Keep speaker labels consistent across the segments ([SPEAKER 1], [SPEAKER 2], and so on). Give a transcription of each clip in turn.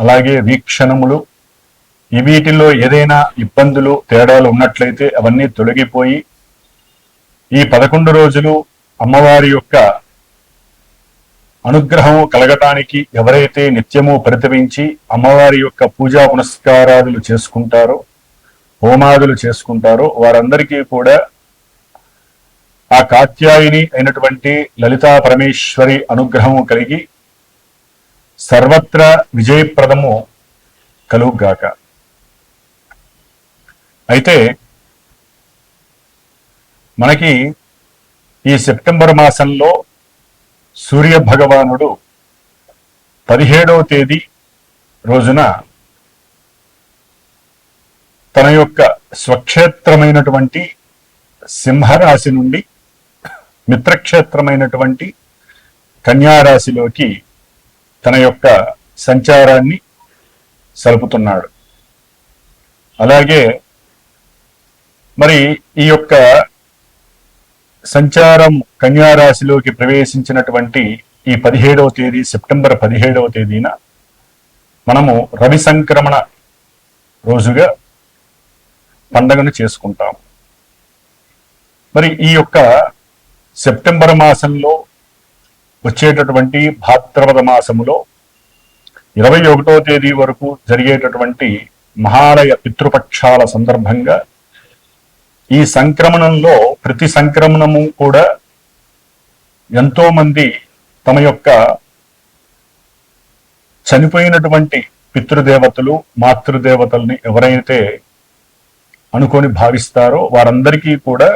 [SPEAKER 1] అలాగే వీక్షణములు ఈ వీటిల్లో ఏదైనా ఇబ్బందులు తేడాలు ఉన్నట్లయితే అవన్నీ తొలగిపోయి ఈ పదకొండు రోజులు అమ్మవారి యొక్క అనుగ్రహం కలగటానికి ఎవరైతే నిత్యము పరితపించి అమ్మవారి యొక్క పూజా పునస్కారాదులు చేసుకుంటారో హోమాదులు చేసుకుంటారో వారందరికీ కూడా ఆ కాత్యాయిని అయినటువంటి లలితా పరమేశ్వరి అనుగ్రహం కలిగి సర్వత్ర విజయప్రదము కలుగుగాక. అయితే మనకి ఈ సెప్టెంబర్ మాసంలో సూర్య భగవానుడు పదిహేడవ తేదీ రోజున తన యొక్క స్వక్షేత్రమైనటువంటి సింహరాశి నుండి మిత్రక్షేత్రమైనటువంటి కన్యారాశిలోకి తన యొక్క సంచారాన్ని సలుపుతున్నాడు. అలాగే మరి ఈ యొక్క సంచారం కన్యారాశిలోకి ప్రవేశించినటువంటి ఈ పదిహేడవ తేదీ సెప్టెంబర్ పదిహేడవ తేదీన మనము రవి సంక్రమణ రోజుగా పండగను చేసుకుంటాం మరి ఈ యొక్క సెప్టెంబర్ మాసంలో వచ్చేటటువంటి భాద్రపద మాసములో ఇరవై ఒకటో తేదీ వరకు జరిగేటటువంటి మహాలయ పితృపక్షాల సందర్భంగా ఈ సంక్రమణంలో ప్రతి సంక్రమణము కూడా ఎంతో మంది తమ యొక్క చనిపోయినటువంటి పితృదేవతలు మాతృదేవతల్ని ఎవరైతే అనుకొని భావిస్తారో వారందరికీ కూడా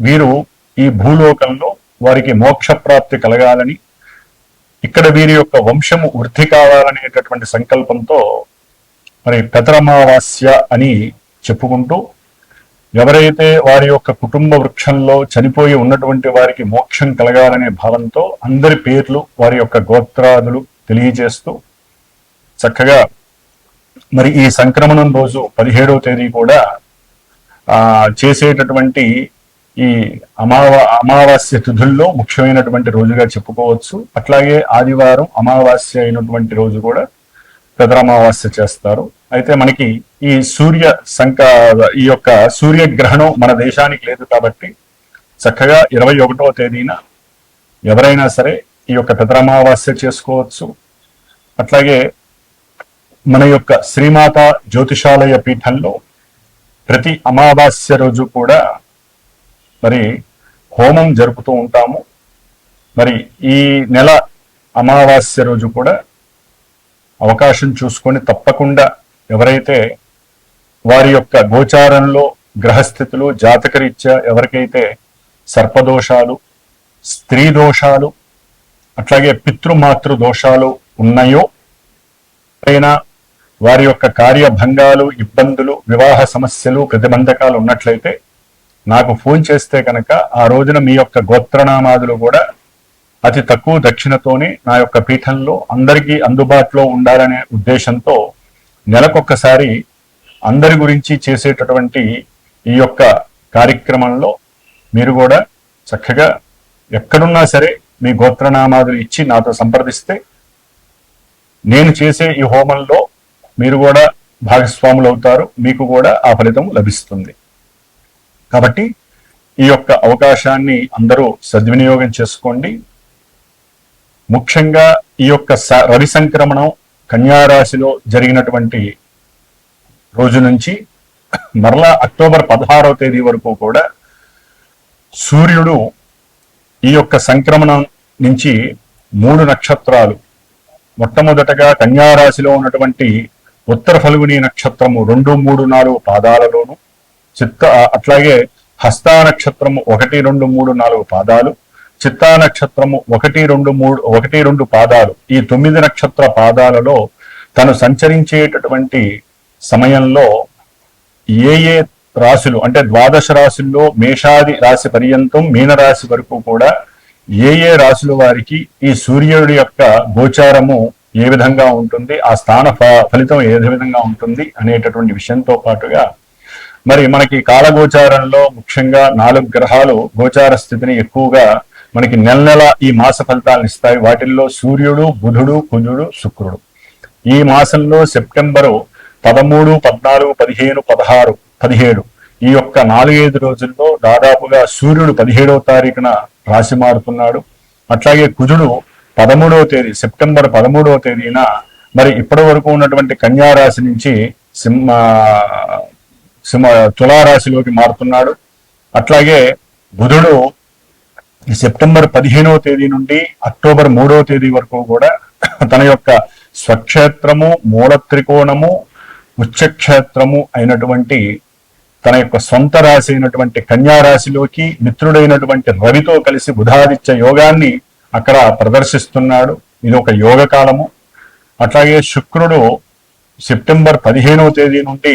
[SPEAKER 1] వీరు ఈ భూలోకంలో వారికి మోక్ష ప్రాప్తి కలగాలని ఇక్కడ వీరి యొక్క వంశము వృద్ధి కావాలనేటటువంటి సంకల్పంతో మరి పెదరమావాస్య అని చెప్పుకుంటూ ఎవరైతే వారి యొక్క కుటుంబ వృక్షంలో చనిపోయి ఉన్నటువంటి వారికి మోక్షం కలగాలనే భావంతో అందరి పేర్లు వారి యొక్క గోత్రాదులు తెలియజేస్తూ చక్కగా మరి ఈ సంక్రమణం రోజు పదిహేడవ తేదీ కూడా ఆ చేసేటటువంటి ఈ అమావా అమావాస్య తిథుల్లో ముఖ్యమైనటువంటి రోజుగా చెప్పుకోవచ్చు. అట్లాగే ఆదివారం అమావాస్య అయినటువంటి రోజు కూడా పెదరమావాస్య చేస్తారు. అయితే మనకి ఈ సూర్య సంక ఈ యొక్క సూర్యగ్రహణం మన దేశానికి లేదు కాబట్టి చక్కగా ఇరవై ఒకటవ తేదీన ఎవరైనా సరే ఈ యొక్క పెదరమావాస్య చేసుకోవచ్చు. అట్లాగే మన యొక్క శ్రీమాత జ్యోతిషాలయ పీఠంలో ప్రతి అమావాస్య రోజు కూడా మరి హోమం జరుపుతూ ఉంటాము. మరి ఈ నెల అమావాస్య రోజు కూడా అవకాశం చూసుకొని తప్పకుండా ఎవరైతే వారి యొక్క గోచారంలో గ్రహస్థితులు జాతకరీత్యా ఎవరికైతే సర్పదోషాలు స్త్రీ దోషాలు అట్లాగే పితృమాతృ దోషాలు ఉన్నాయో అయినా వారి యొక్క కార్యభంగాలు ఇబ్బందులు వివాహ సమస్యలు ప్రతిబంధకాలు ఉన్నట్లయితే నాకు ఫోన్ చేస్తే కనుక ఆ రోజున మీ యొక్క గోత్రనామాదులు కూడా అతి తక్కువ దక్షిణతోనే నా యొక్క పీఠంలో అందరికీ అందుబాటులో ఉండాలనే ఉద్దేశంతో నెలకొక్కసారి అందరి గురించి చేసేటటువంటి ఈ యొక్క కార్యక్రమంలో మీరు కూడా చక్కగా ఎక్కడున్నా సరే మీ గోత్రనామాదులు ఇచ్చి నాతో సంప్రదిస్తే నేను చేసే ఈ హోమంలో మీరు కూడా భాగస్వాములు అవుతారు మీకు కూడా ఆ ఫలితం లభిస్తుంది. కాబట్టి ఈ యొక్క అవకాశాన్ని అందరూ సద్వినియోగం చేసుకోండి. ముఖ్యంగా ఈ యొక్క స- రవి సంక్రమణం కన్యారాశిలో జరిగినటువంటి రోజు నుంచి మరలా అక్టోబర్ పదహారవ తేదీ వరకు కూడా సూర్యుడు ఈ యొక్క సంక్రమణం నుంచి మూడు నక్షత్రాలు మొట్టమొదటగా కన్యారాశిలో ఉన్నటువంటి ఉత్తర ఫల్గుని నక్షత్రము రెండు మూడు నాలుగు పాదాలలోను చిత్త అట్లాగే హస్తా నక్షత్రము ఒకటి రెండు మూడు నాలుగు పాదాలు చిత్తా నక్షత్రము ఒకటి రెండు మూడు ఒకటి రెండు పాదాలు. ఈ తొమ్మిది నక్షత్ర పాదాలలో తను సంచరించేటటువంటి సమయంలో ఏ ఏ రాశులు అంటే ద్వాదశ రాశుల్లో మేషాది రాశి పర్యంతం మీనరాశి వరకు కూడా ఏ ఏ రాశుల వారికి ఈ సూర్యుడి యొక్క గోచారము ఏ విధంగా ఉంటుంది ఆ స్థాన ఫ- ఫలితం ఏ విధంగా ఉంటుంది అనేటటువంటి విషయంతో పాటుగా మరి మనకి కాలగోచారంలో ముఖ్యంగా నాలుగు గ్రహాలు గోచార స్థితిని ఎక్కువగా మనకి నెల నెల ఈ మాస ఫలితాలను ఇస్తాయి. వాటిల్లో సూర్యుడు బుధుడు కుజుడు శుక్రుడు. ఈ మాసంలో సెప్టెంబరు పదమూడు పద్నాలుగు పదిహేను పదహారు పదిహేడు ఈ యొక్క నాలుగైదు రోజుల్లో దాదాపుగా సూర్యుడు పదిహేడవ తారీఖున రాశి మారుతున్నాడు. అట్లాగే కుజుడు పదమూడవ తేదీ సెప్టెంబర్ పదమూడవ తేదీన మరి ఇప్పటి వరకు ఉన్నటువంటి కన్యా రాశి నుంచి సింహ సింహ తులారాశిలోకి మారుతున్నాడు. అట్లాగే బుధుడు సెప్టెంబర్ పదిహేనవ తేదీ నుండి అక్టోబర్ మూడవ తేదీ వరకు కూడా తన యొక్క స్వక్షేత్రము మూల త్రికోణము ఉచ్చక్షేత్రము అయినటువంటి తన యొక్క సొంత రాశి అయినటువంటి కన్యా రాశిలోకి మిత్రుడైనటువంటి రవితో కలిసి బుధాదిత్య యోగాన్ని అక్కడ ప్రదర్శిస్తున్నాడు. ఇది ఒక యోగ కాలము అట్లాగే శుక్రుడు సెప్టెంబర్ పదిహేనవ తేదీ నుండి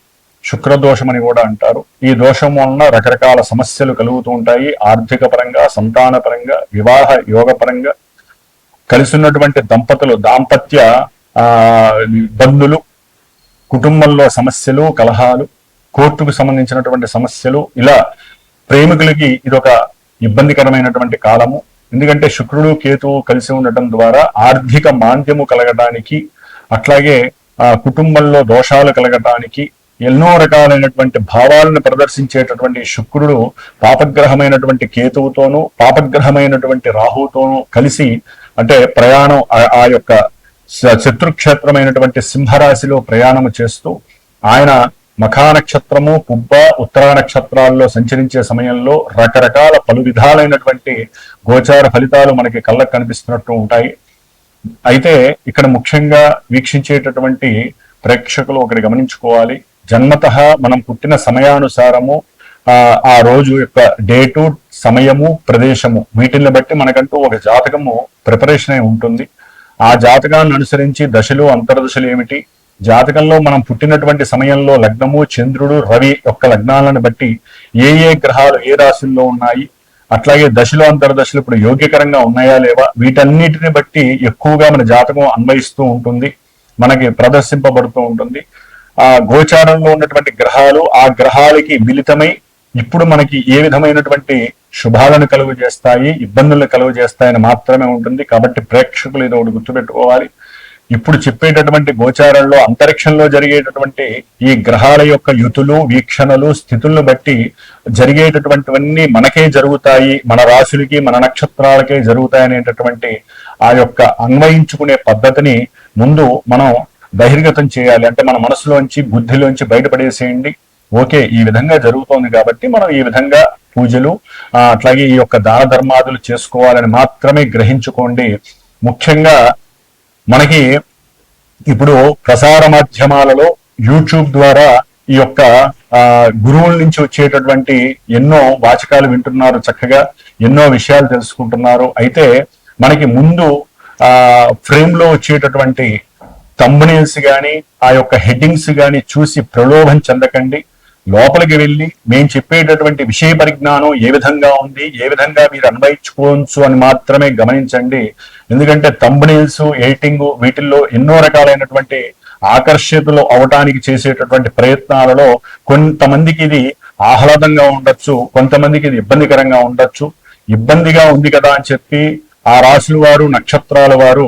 [SPEAKER 1] శుక్ర దోషం అని కూడా అంటారు. ఈ దోషం వలన రకరకాల సమస్యలు కలుగుతూ ఉంటాయి. ఆర్థిక పరంగా సంతాన పరంగా వివాహ యోగ పరంగా కలిసినటువంటి దంపతులు దాంపత్య ఇబ్బందులు బంధులు కుటుంబంలో సమస్యలు కలహాలు కోర్టుకు సంబంధించినటువంటి సమస్యలు ఇలా ప్రేమికులకి ఇదొక ఇబ్బందికరమైనటువంటి కాలము. ఎందుకంటే శుక్రుడు కేతువు కలిసి ఉండటం ద్వారా ఆర్థిక మాంద్యము కలగటానికి అట్లాగే ఆ కుటుంబంలో దోషాలు కలగటానికి ఎన్నో రకాలైనటువంటి భావాలను ప్రదర్శించేటటువంటి శుక్రుడు పాపగ్రహమైనటువంటి కేతువుతోనూ పాపగ్రహమైనటువంటి రాహుతోనూ కలిసి అంటే ప్రయాణం ఆ- ఆ యొక్క శత్రుక్షేత్రమైనటువంటి సింహరాశిలో ప్రయాణము చేస్తూ ఆయన మఖా నక్షత్రము పుబ్బ ఉత్తరా నక్షత్రాల్లో సంచరించే సమయంలో రకరకాల పలు విధాలైనటువంటి గోచార ఫలితాలు మనకి కళ్ళకు కనిపిస్తున్నట్టు ఉంటాయి. అయితే ఇక్కడ ముఖ్యంగా వీక్షించేటటువంటి ప్రేక్షకులు ఒకటి గమనించుకోవాలి. జన్మత మనం పుట్టిన సమయానుసారము ఆ ఆ రోజు యొక్క డేటు సమయము ప్రదేశము వీటిని బట్టి మనకంటూ ఒక జాతకము ప్రిపరేషన్ అయి ఉంటుంది. ఆ జాతకాన్ని అనుసరించి దశలు అంతర్దశలు ఏమిటి? జాతకంలో మనం పుట్టినటువంటి సమయంలో లగ్నము చంద్రుడు రవి యొక్క లగ్నాలను బట్టి ఏ ఏ గ్రహాలు ఏ రాశుల్లో ఉన్నాయి? అట్లాగే దశలు అంతర్దశలు ఇప్పుడు యోగ్యకరంగా ఉన్నాయా లేవా? వీటన్నిటిని బట్టి ఎక్కువగా మన జాతకం అన్వయిస్తూ ఉంటుంది. మనకి ప్రదర్శింపబడుతూ ఉంటుంది. ఆ గోచారంలో ఉన్నటువంటి గ్రహాలు ఆ గ్రహాలకి మిలితమై ఇప్పుడు మనకి ఏ విధమైనటువంటి శుభాలను కలుగు చేస్తాయి ఇబ్బందులను కలుగు చేస్తాయని మాత్రమే ఉంటుంది. కాబట్టి ప్రేక్షకులు ఇది ఒకటి గుర్తుపెట్టుకోవాలి. ఇప్పుడు చెప్పేటటువంటి గోచారంలో అంతరిక్షంలో జరిగేటటువంటి ఈ గ్రహాల యొక్క యుతులు వీక్షణలు స్థితులను బట్టి జరిగేటటువంటివన్నీ మనకే జరుగుతాయి. మన రాశులకి మన నక్షత్రాలకే జరుగుతాయి అనేటటువంటి ఆ యొక్క అన్వయించుకునే పద్ధతిని ముందు మనం బహిర్గతం చేయాలి. అంటే మన మనసులోంచి బుద్ధిలోంచి బయటపడేసేయండి. ఓకే ఈ విధంగా జరుగుతోంది కాబట్టి మనం ఈ విధంగా పూజలు అట్లాగే ఈ యొక్క దాన ధర్మాదులు చేసుకోవాలని మాత్రమే గ్రహించుకోండి. ముఖ్యంగా మనకి ఇప్పుడు ప్రసార మాధ్యమాలలో యూట్యూబ్ ద్వారా ఈ యొక్క గురువుల నుంచి వచ్చేటటువంటి ఎన్నో వాచకాలు వింటున్నారు చక్కగా ఎన్నో విషయాలు తెలుసుకుంటున్నారు. అయితే మనకి ముందు ఆ ఫ్రేమ్లో వచ్చేటటువంటి తంబనేల్స్ కానీ ఆ యొక్క హెడ్డింగ్స్ కానీ చూసి ప్రలోభం చెందకండి. లోపలికి వెళ్ళి మేము చెప్పేటటువంటి విషయ పరిజ్ఞానం ఏ విధంగా ఉంది ఏ విధంగా మీరు అన్వయించుకోవచ్చు అని మాత్రమే గమనించండి. ఎందుకంటే తంబనేల్స్ ఎడిటింగ్ వీటిల్లో ఎన్నో రకాలైనటువంటి ఆకర్షితులు అవటానికి చేసేటటువంటి ప్రయత్నాలలో కొంతమందికి ఇది ఆహ్లాదంగా ఉండొచ్చు కొంతమందికి ఇది ఇబ్బందికరంగా ఉండొచ్చు. ఇబ్బందిగా ఉంది కదా అని చెప్పి ఆ రాశుల వారు నక్షత్రాల వారు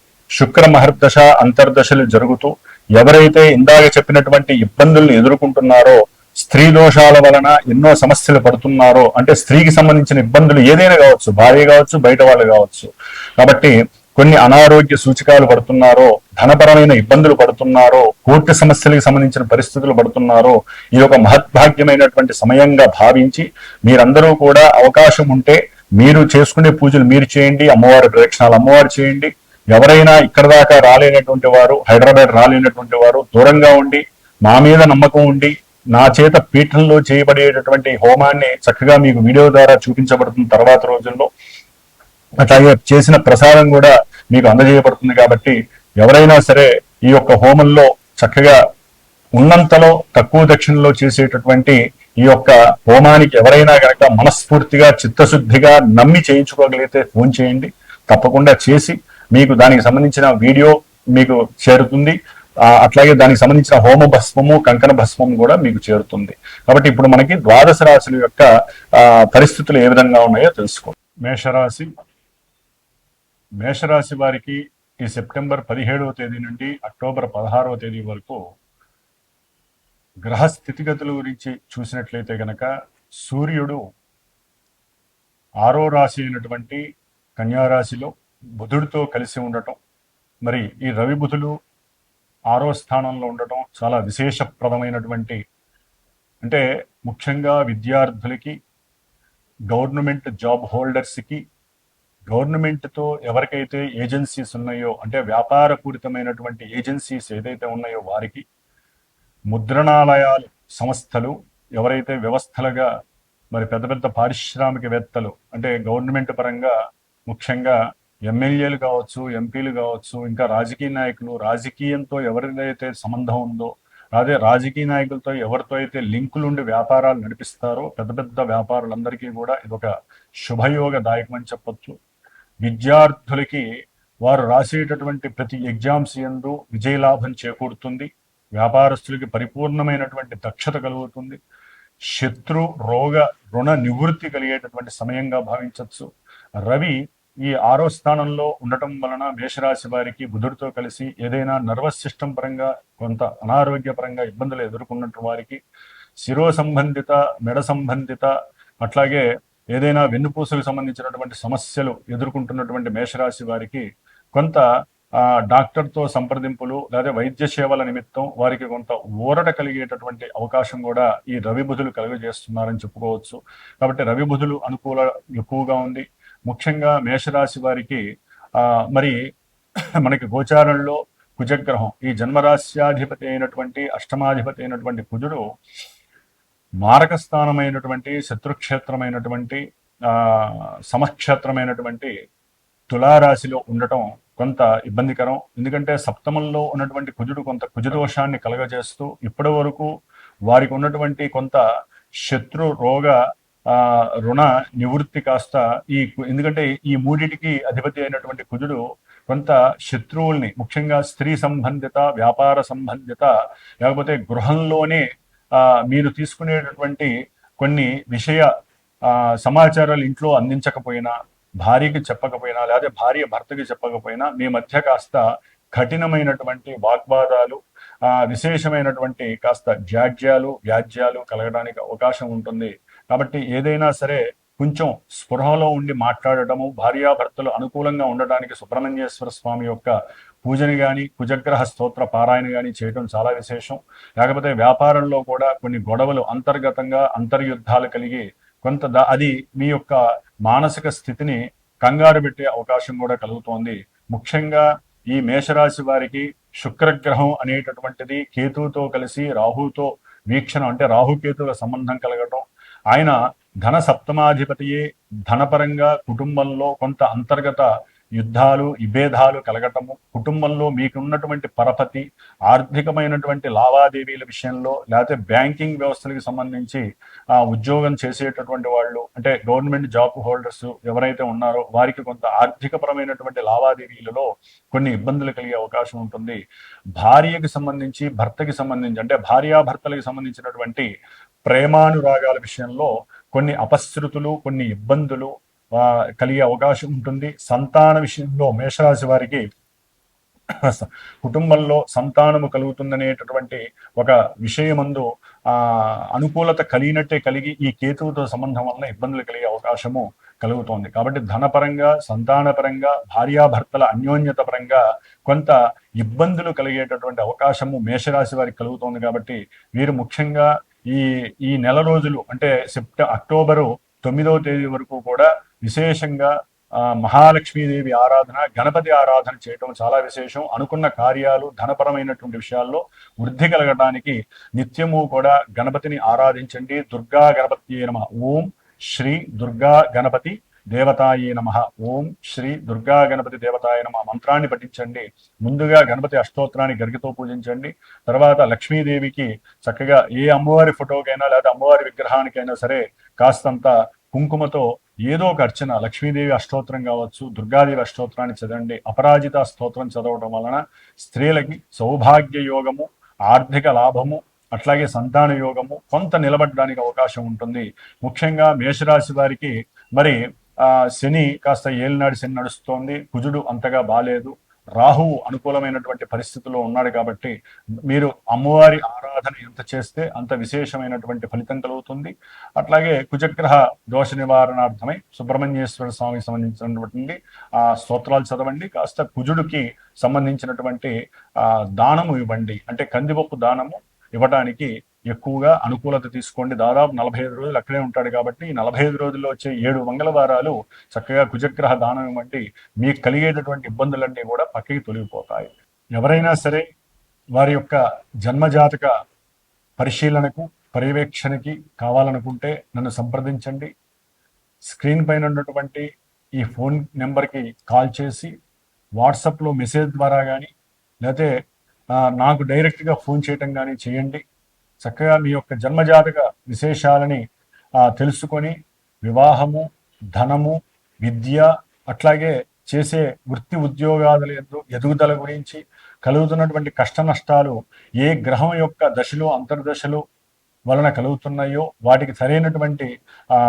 [SPEAKER 1] శుక్ర మహర్దశ అంతర్దశలు జరుగుతూ ఎవరైతే ఇందాక చెప్పినటువంటి ఇబ్బందులను ఎదుర్కొంటున్నారో స్త్రీ దోషాల వలన ఎన్నో సమస్యలు పడుతున్నారో అంటే స్త్రీకి సంబంధించిన ఇబ్బందులు ఏదైనా కావచ్చు భార్య కావచ్చు బయట వాళ్ళు కావచ్చు కాబట్టి కొన్ని అనారోగ్య సూచికాలు పడుతున్నారో ధనపరమైన ఇబ్బందులు పడుతున్నారో కోర్టు సమస్యలకు సంబంధించిన పరిస్థితులు పడుతున్నారో ఇది ఒక మహద్భాగ్యమైనటువంటి సమయంగా భావించి మీరందరూ కూడా అవకాశం ఉంటే మీరు చేసుకునే పూజలు మీరు చేయండి అమ్మవారి ప్రదక్షిణాలు అమ్మవారు చేయండి ఎవరైనా ఇక్కడ దాకా రాలేనటువంటి వారు హైదరాబాద్ రాలేనటువంటి వారు దూరంగా ఉండి మా మీద నమ్మకం ఉండి నా చేత పీఠంలో చేయబడేటటువంటి హోమాన్ని చక్కగా మీకు వీడియో ద్వారా చూపించబడుతున్న తర్వాత రోజుల్లో అట్లాగే చేసిన ప్రసాదం కూడా మీకు అందజేయబడుతుంది కాబట్టి ఎవరైనా సరే ఈ యొక్క హోమంలో చక్కగా ఉన్నంతలో తక్కువ దక్షిణలో చేసేటటువంటి ఈ యొక్క హోమానికి ఎవరైనా కనుక మనస్ఫూర్తిగా చిత్తశుద్ధిగా నమ్మి చేయించుకోగలిగితే ఫోన్ చేయండి. తప్పకుండా చేసి మీకు దానికి సంబంధించిన వీడియో మీకు చేరుతుంది. అట్లాగే దానికి సంబంధించిన హోమ భస్మము కంకణ భస్మము కూడా మీకు చేరుతుంది. కాబట్టి ఇప్పుడు మనకి ద్వాదశ రాశుల యొక్క పరిస్థితులు ఏ విధంగా ఉన్నాయో తెలుసుకో. మేషరాశి. మేషరాశి వారికి ఈ సెప్టెంబర్ పదిహేడవ తేదీ నుండి అక్టోబర్ పదహారవ తేదీ వరకు గ్రహ స్థితిగతుల గురించి చూసినట్లయితే గనక సూర్యుడు ఆరో రాశి అయినటువంటి కన్యారాశిలో బుధుడితో కలిసి ఉండటం మరి ఈ రవి బుధులు ఆరో స్థానంలో ఉండటం చాలా విశేషప్రదమైనటువంటి అంటే ముఖ్యంగా విద్యార్థులకి గవర్నమెంట్ జాబ్ హోల్డర్స్కి గవర్నమెంట్తో ఎవరికైతే ఏజెన్సీస్ ఉన్నాయో అంటే వ్యాపారపూరితమైనటువంటి ఏజెన్సీస్ ఏదైతే ఉన్నాయో వారికి ముద్రణాలయాలు సంస్థలు ఎవరైతే వ్యవస్థలుగా మరి పెద్ద పెద్ద పారిశ్రామికవేత్తలు అంటే గవర్నమెంట్ పరంగా ముఖ్యంగా ఎమ్మెల్యేలు కావచ్చు ఎంపీలు కావచ్చు ఇంకా రాజకీయ నాయకులు రాజకీయంతో ఎవరిదైతే సంబంధం ఉందో అదే రాజకీయ నాయకులతో ఎవరితో అయితే లింకులు ఉండి వ్యాపారాలు నడిపిస్తారో పెద్ద పెద్ద వ్యాపారులందరికీ కూడా ఇదొక శుభయోగదాయకం అని చెప్పచ్చు. విద్యార్థులకి వారు రాసేటటువంటి ప్రతి ఎగ్జామ్స్ ఎందు విజయలాభం చేకూరుతుంది. వ్యాపారస్తులకి పరిపూర్ణమైనటువంటి దక్షత కలుగుతుంది. శత్రు రోగ రుణ నివృత్తి కలిగేటటువంటి సమయంగా భావించవచ్చు రవి ఈ ఆరో స్థానంలో ఉండటం వలన మేషరాశి వారికి బుధుడితో కలిసి ఏదైనా నర్వస్ సిస్టమ్ పరంగా కొంత అనారోగ్యపరంగా ఇబ్బందులు ఎదుర్కొన్నట్టు వారికి శిరో సంబంధిత మెడ సంబంధిత అట్లాగే ఏదైనా వెన్నుపూసలకు సంబంధించినటువంటి సమస్యలు ఎదుర్కొంటున్నటువంటి మేషరాశి వారికి కొంత ఆ, డాక్టర్తో సంప్రదింపులు లేదా వైద్య సేవల నిమిత్తం వారికి కొంత ఊరట కలిగేటటువంటి అవకాశం కూడా ఈ రవి బుధులు కలుగజేస్తున్నారని చెప్పుకోవచ్చు. కాబట్టి రవి బుధులు అనుకూల ఎక్కువగా ఉంది. ముఖ్యంగా మేషరాశి వారికి ఆ మరి మనకి గోచారంలో కుజగ్రహం ఈ జన్మరాశ్యాధిపతి అయినటువంటి అష్టమాధిపతి అయినటువంటి కుజుడు మారకస్థానమైనటువంటి శత్రుక్షేత్రమైనటువంటి ఆ సమక్షేత్రమైనటువంటి తులారాశిలో ఉండటం కొంత ఇబ్బందికరం. ఎందుకంటే సప్తమంలో ఉన్నటువంటి కుజుడు కొంత కుజదోషాన్ని కలగజేస్తూ ఇప్పటి వరకు వారికి ఉన్నటువంటి కొంత శత్రు రోగ రుణ నివృత్తి కాస్త ఈ ఎందుకంటే ఈ మూడిటికి అధిపతి అయినటువంటి కుజుడు కొంత శత్రువుల్ని ముఖ్యంగా స్త్రీ సంబంధిత వ్యాపార సంబంధిత లేకపోతే గృహంలోనే ఆ మీరు తీసుకునేటటువంటి కొన్ని విషయ ఆ సమాచారాలు ఇంట్లో అందించకపోయినా భార్యకి చెప్పకపోయినా లేదా భార్య భర్తకి చెప్పకపోయినా మీ మధ్య కాస్త కఠినమైనటువంటి వాగ్వాదాలు ఆ విశేషమైనటువంటి కాస్త జాడ్యాలు వ్యాజ్యాలు కలగడానికి అవకాశం ఉంటుంది. కాబట్టి ఏదైనా సరే కొంచెం స్పృహలో ఉండి మాట్లాడటము భార్యాభర్తలు అనుకూలంగా ఉండటానికి సుబ్రహ్మణ్యేశ్వర స్వామి యొక్క పూజని కానీ కుజగ్రహ స్తోత్ర పారాయణ కానీ చేయడం చాలా విశేషం. లేకపోతే వ్యాపారంలో కూడా కొన్ని గొడవలు అంతర్గతంగా అంతర్యుద్ధాలు కలిగి కొంత అది మీ యొక్క మానసిక స్థితిని కంగారు పెట్టే అవకాశం కూడా కలుగుతోంది. ముఖ్యంగా ఈ మేషరాశి వారికి శుక్రగ్రహం అనేటటువంటిది కేతువుతో కలిసి రాహుతో వీక్షణ అంటే రాహుకేతువుల సంబంధం కలగటం ఆయన ధన సప్తమాధిపతియే ధనపరంగా కుటుంబంలో కొంత అంతర్గత యుద్ధాలు విభేదాలు కలగటము కుటుంబంలో మీకున్నటువంటి పరపతి ఆర్థికమైనటువంటి లావాదేవీల విషయంలో లేకపోతే బ్యాంకింగ్ వ్యవస్థలకు సంబంధించి ఆ ఉద్యోగం చేసేటటువంటి వాళ్ళు అంటే గవర్నమెంట్ జాబ్ హోల్డర్స్ ఎవరైతే ఉన్నారో వారికి కొంత ఆర్థికపరమైనటువంటి లావాదేవీలలో కొన్ని ఇబ్బందులు కలిగే అవకాశం ఉంటుంది. భార్యకి సంబంధించి భర్తకి సంబంధించి అంటే భార్యాభర్తలకు సంబంధించినటువంటి ప్రేమానురాగాల విషయంలో కొన్ని అపశృతులు కొన్ని ఇబ్బందులు కలిగే అవకాశం ఉంటుంది. సంతాన విషయంలో మేషరాశి వారికి కుటుంబంలో సంతానము కలుగుతుందనేటటువంటి ఒక విషయమందు ఆ అనుకూలత కలిగినట్టే కలిగి ఈ కేతువుతో సంబంధం వలన ఇబ్బందులు కలిగే అవకాశము కలుగుతోంది. కాబట్టి ధనపరంగా సంతానపరంగా భార్యాభర్తల అన్యోన్యత పరంగా కొంత ఇబ్బందులు కలిగేటటువంటి అవకాశము మేషరాశి వారికి కలుగుతోంది కాబట్టి వీరు ముఖ్యంగా ఈ ఈ నెల రోజులు అంటే సెప్ట అక్టోబరు తొమ్మిదవ తేదీ వరకు కూడా విశేషంగా మహాలక్ష్మీదేవి ఆరాధన గణపతి ఆరాధన చేయటం చాలా విశేషం. అనుకున్న కార్యాలు ధనపరమైనటువంటి విషయాల్లో వృద్ధి కలగడానికి నిత్యము కూడా గణపతిని ఆరాధించండి. దుర్గా గణపతి నమ ఓం శ్రీ దుర్గా గణపతి దేవతాయే నమ. ఓం శ్రీ దుర్గా గణపతి దేవతాయ నమ. మంత్రాన్ని పఠించండి. ముందుగా గణపతి అష్టోత్తరాన్ని గరికతో పూజించండి. తర్వాత లక్ష్మీదేవికి చక్కగా ఏ అమ్మవారి ఫోటోకైనా లేదా అమ్మవారి విగ్రహానికైనా సరే కాస్తంత కుంకుమతో ఏదో ఒక అర్చన లక్ష్మీదేవి అష్టోత్తరం కావచ్చు దుర్గాదేవి అష్టోత్తరాన్ని చదవండి. అపరాజిత స్తోత్రం చదవడం వలన స్త్రీలకి సౌభాగ్య యోగము ఆర్థిక లాభము అట్లాగే సంతాన యోగము కొంత నిలబడడానికి అవకాశం ఉంటుంది. ముఖ్యంగా మేషరాశి వారికి మరి శని కాస్త ఏలినాడు శని నడుస్తోంది. కుజుడు అంతగా బాలేదు. రాహువు అనుకూలమైనటువంటి పరిస్థితుల్లో ఉన్నాడు కాబట్టి మీరు అమ్మవారి ఆరాధన ఎంత చేస్తే అంత విశేషమైనటువంటి ఫలితం కలుగుతుంది. అట్లాగే కుజగ్రహ దోష నివారణార్థమై సుబ్రహ్మణ్యేశ్వర స్వామికి సంబంధించినటువంటి ఆ స్తోత్రాలు చదవండి. కాస్త కుజుడికి సంబంధించినటువంటి ఆ దానము ఇవ్వండి. అంటే కందిపప్పు దానము ఇవ్వడానికి ఎక్కువగా అనుకూలత తీసుకోండి. దాదాపు నలభై ఐదు రోజులు అక్కడే ఉంటాడు కాబట్టి ఈ నలభై ఐదు రోజుల్లో వచ్చే ఏడు మంగళవారాలు చక్కగా కుజగ్రహ దానం ఇవ్వండి. మీకు కలిగేటటువంటి ఇబ్బందులన్నీ కూడా పక్కకి తొలగిపోతాయి. ఎవరైనా సరే వారి యొక్క జన్మజాతక పరిశీలనకు పర్యవేక్షణకి కావాలనుకుంటే నన్ను సంప్రదించండి. స్క్రీన్ పైన ఉన్నటువంటి ఈ ఫోన్ నెంబర్కి కాల్ చేసి వాట్సాప్లో మెసేజ్ ద్వారా కానీ లేకపోతే నాకు డైరెక్ట్గా ఫోన్ చేయటం కానీ చేయండి. చక్కగా మీ యొక్క జన్మజాతక విశేషాలని తెలుసుకొని వివాహము ధనము విద్య అట్లాగే చేసే వృత్తి ఉద్యోగాదుల ఎదుగుదల గురించి కలుగుతున్నటువంటి కష్ట నష్టాలు ఏ గ్రహం యొక్క దశలు అంతర్దశలు వలన కలుగుతున్నాయో వాటికి సరైనటువంటి ఆ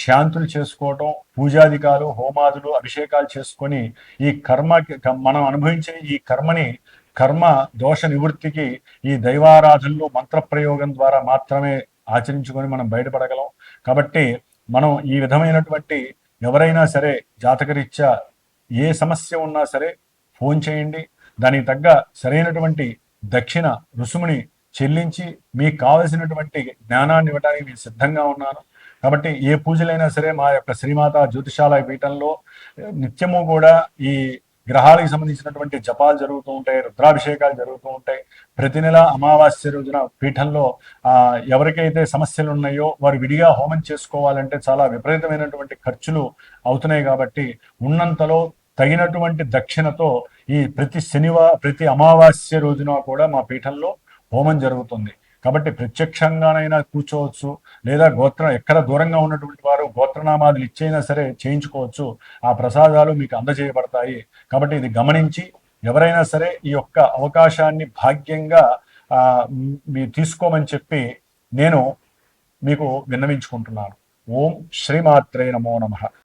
[SPEAKER 1] శాంతులు చేసుకోవటం పూజాధికాలు హోమాదులు అభిషేకాలు చేసుకొని ఈ కర్మకి మనం అనుభవించే ఈ కర్మని కర్మ దోష నివృత్తికి ఈ దైవారాధనలు మంత్రప్రయోగం ద్వారా మాత్రమే ఆచరించుకొని మనం బయటపడగలం. కాబట్టి మనం ఈ విధమైనటువంటి ఎవరైనా సరే జాతకరీత్యా ఏ సమస్య ఉన్నా సరే ఫోన్ చేయండి. దానికి తగ్గ సరైనటువంటి దక్షిణ రుసుముని చెల్లించి మీకు కావలసినటువంటి జ్ఞానాన్ని ఇవ్వడానికి నేను సిద్ధంగా ఉన్నాను. కాబట్టి ఏ పూజలైనా సరే మా యొక్క శ్రీమాత జ్యోతిషాలయ పీఠంలో నిత్యము కూడా ఈ గ్రహాలకు సంబంధించినటువంటి జపాలు జరుగుతూ ఉంటాయి రుద్రాభిషేకాలు జరుగుతూ ఉంటాయి. ప్రతి నెల అమావాస్య రోజున పీఠంలో ఆ ఎవరికైతే సమస్యలు ఉన్నాయో వారు విడిగా హోమం చేసుకోవాలంటే చాలా విపరీతమైనటువంటి ఖర్చులు అవుతున్నాయి కాబట్టి ఉన్నంతలో తగినటువంటి దక్షిణతో ఈ ప్రతి శనివారం ప్రతి అమావాస్య రోజున కూడా మా పీఠంలో హోమం జరుగుతుంది. కాబట్టి ప్రత్యక్షంగానైనా కూర్చోవచ్చు లేదా గోత్రం ఎక్కడ దూరంగా ఉన్నటువంటి వారు గోత్రనామాదులు ఇచ్చైనా సరే చేయించుకోవచ్చు. ఆ ప్రసాదాలు మీకు అందజేయబడతాయి. కాబట్టి ఇది గమనించి ఎవరైనా సరే ఈ యొక్క అవకాశాన్ని భాగ్యంగా ఆ, మీరు తీసుకోమని చెప్పి నేను మీకు విన్నవించుకుంటున్నాను. ఓం శ్రీమాత్రే నమో నమః.